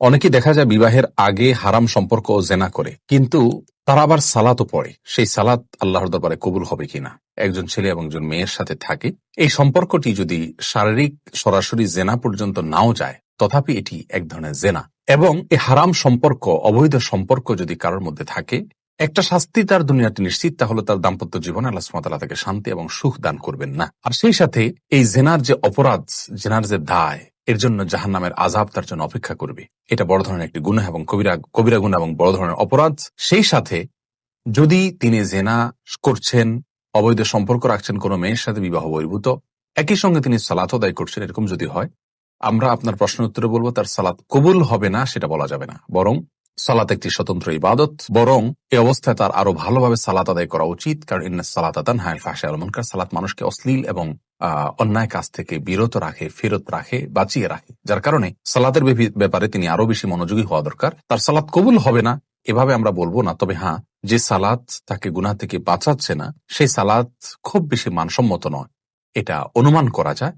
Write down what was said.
অনেকে দেখা যায় বিবাহের আগে হারাম সম্পর্ক ও জেনা করে, কিন্তু তারা আবার সালাতও পড়ে। সেই সালাত আল্লাহর দরবারে কবুল হবে কিনা, একজন ছেলে এবং একজন মেয়ের সাথে থাকে, এই সম্পর্কটি যদি শারীরিক সরাসরি জেনা পর্যন্ত নাও যায়, তথাপি এটি এক ধরনের জেনা। এবং এই হারাম সম্পর্ক, অবৈধ সম্পর্ক যদি কারোর মধ্যে থাকে, একটা শাস্তি তার দুনিয়াতে নিশ্চিত, তাহলে তার দাম্পত্য জীবনে আল্লাহ সুবহানাহু তাকে শান্তি এবং সুখ দান করবেন না। আর সেই সাথে এই জেনার যে অপরাধ, জেনার যে দায় এর জন্য জাহান নামের আজাব তার জন্য অপেক্ষা করবে। এটা বড় ধরনের একটি গুণ এবং কবিরা কবিরা গুণ এবং বড় ধরনের অপরাধ। সেই সাথে যদি তিনি জেনা করছেন, অবৈধ সম্পর্ক রাখছেন, কোনো মেয়ের সাথে বিবাহ বহির্ভূত, একই সঙ্গে তিনি সালাত আদায় করছেন, এরকম যদি হয়, আমরা আপনার প্রশ্ন উত্তরে বলব, তার সালাত কবুল হবে না, সেটা বলা যাবে না। বরং সালাত একটি স্বতন্ত্র ইবাদত, বরং এ অবস্থায় তার আরও ভালোভাবে সালাত আদায় করা উচিত, কারণ ইন্না সালাত আদান হায় ফাঁসে আলমনকার সালাত মানুষকে অশ্লীল এবং অন্যায় কাজ থেকে বিরত রাখে, ফেরত রাখে, বাঁচিয়ে রাখে, যার কারণে সালাতের ব্যাপারে তিনি আরও বেশি মনোযোগী হওয়া দরকার। তার সালাত কবুল হবে না, এভাবে আমরা বলব না, তবে হ্যাঁ যে সালাত তাকে গুনাহ থেকে বাঁচাচ্ছে না, সেই সালাত খুব বেশি মানসম্মত নয়। এটা অনুমান করা যায়।